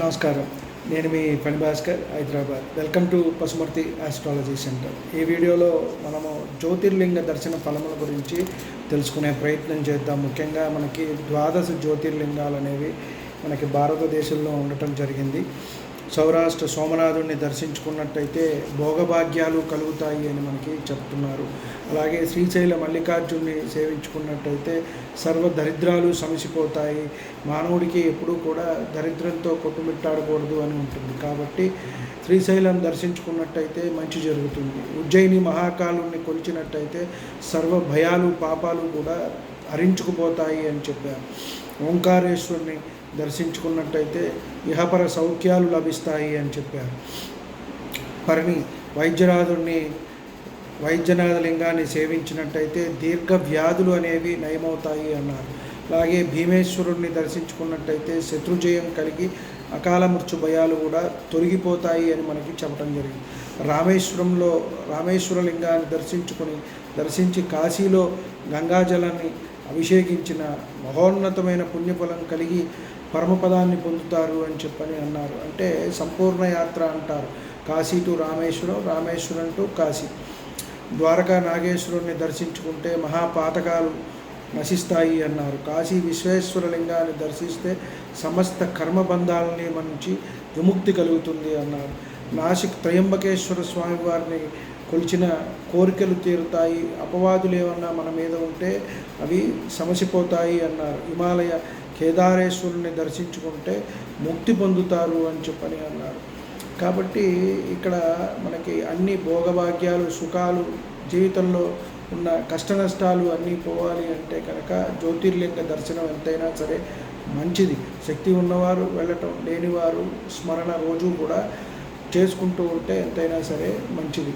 నమస్కారం. నేను మీ పని Bhaskar Hyderabad. Welcome to Pasumarthi astrology centre. ఈ వీడియోలో మనము జ్యోతిర్లింగ దర్శన ఫలముల గురించి తెలుసుకునే ప్రయత్నం చేద్దాం. ముఖ్యంగా మనకి ద్వాదశ జ్యోతిర్లింగాలు అనేవి మనకి భారతదేశంలో ఉండటం జరిగింది. సౌరాష్ట్ర సోమనాథుడిని దర్శించుకున్నట్టయితే భోగభాగ్యాలు కలుగుతాయి అని మనకి చెప్తున్నారు. అలాగే శ్రీశైల మల్లికార్జున్ని సేవించుకున్నట్టయితే సర్వ దరిద్రాలు సమసిపోతాయి. మానవుడికి ఎప్పుడూ కూడా దరిద్రంతో కొట్టుమిట్టాడకూడదు అని ఉంటుంది. కాబట్టి శ్రీశైలం దర్శించుకున్నట్టయితే మంచి జరుగుతుంది. ఉజ్జయిని మహాకాలుని కొలిచినట్టయితే సర్వ భయాలు పాపాలు కూడా హరించుకుపోతాయి అని చెప్పారు. ఓంకారేశ్వరుని దర్శించుకున్నట్టయితే ఇహపర సౌఖ్యాలు లభిస్తాయి అని చెప్పారు. పరిని వైద్యనాథుడిని వైద్యనాథ లింగాన్ని సేవించినట్టయితే దీర్ఘ వ్యాధులు అనేవి నయమవుతాయి అన్నారు. అలాగే భీమేశ్వరుణ్ణి దర్శించుకున్నట్టయితే శత్రుజయం కలిగి అకాల మృత్యు భయాలు కూడా తొలగిపోతాయి అని మనకి చెప్పడం జరిగింది. రామేశ్వరంలో రామేశ్వర లింగాన్ని దర్శించుకొని దర్శించి కాశీలో గంగాజలాన్ని అభిషేకించిన మహోన్నతమైన పుణ్యఫలం కలిగి పరమపదాన్ని పొందుతారు అని చెప్పని అన్నారు. అంటే సంపూర్ణ యాత్ర అంటారు. Kashi to Rameswaram Rameswaram to Kashi. Dwaraka నాగేశ్వరుణ్ణి దర్శించుకుంటే మహాపాతకాలు నశిస్తాయి అన్నారు. కాశీ విశ్వేశ్వర లింగాన్ని దర్శిస్తే సమస్త కర్మబంధాలని నుంచి విముక్తి కలుగుతుంది అన్నారు. నాసిక్ త్రయంబకేశ్వర స్వామి వారిని కొలిచిన కోరికలు తీరుతాయి అపవాదులు ఏమన్నా మన మీద ఉంటే అవి సమసిపోతాయి అన్నారు. హిమాలయ కేదారేశ్వరుని దర్శించుకుంటే ముక్తి పొందుతారు అని చెప్పని అన్నారు. కాబట్టి ఇక్కడ మనకి అన్ని భోగభాగ్యాలు సుఖాలు జీవితంలో ఉన్న కష్ట నష్టాలు అన్నీ పోవాలి అంటే కనుక జ్యోతిర్లింగ దర్శనం ఎంతైనా సరే మంచిది. శక్తి ఉన్నవారు వెళ్ళటం లేనివారు స్మరణ రోజు కూడా చేసుకుంటూ ఉంటే ఎంతైనా సరే మంచిది.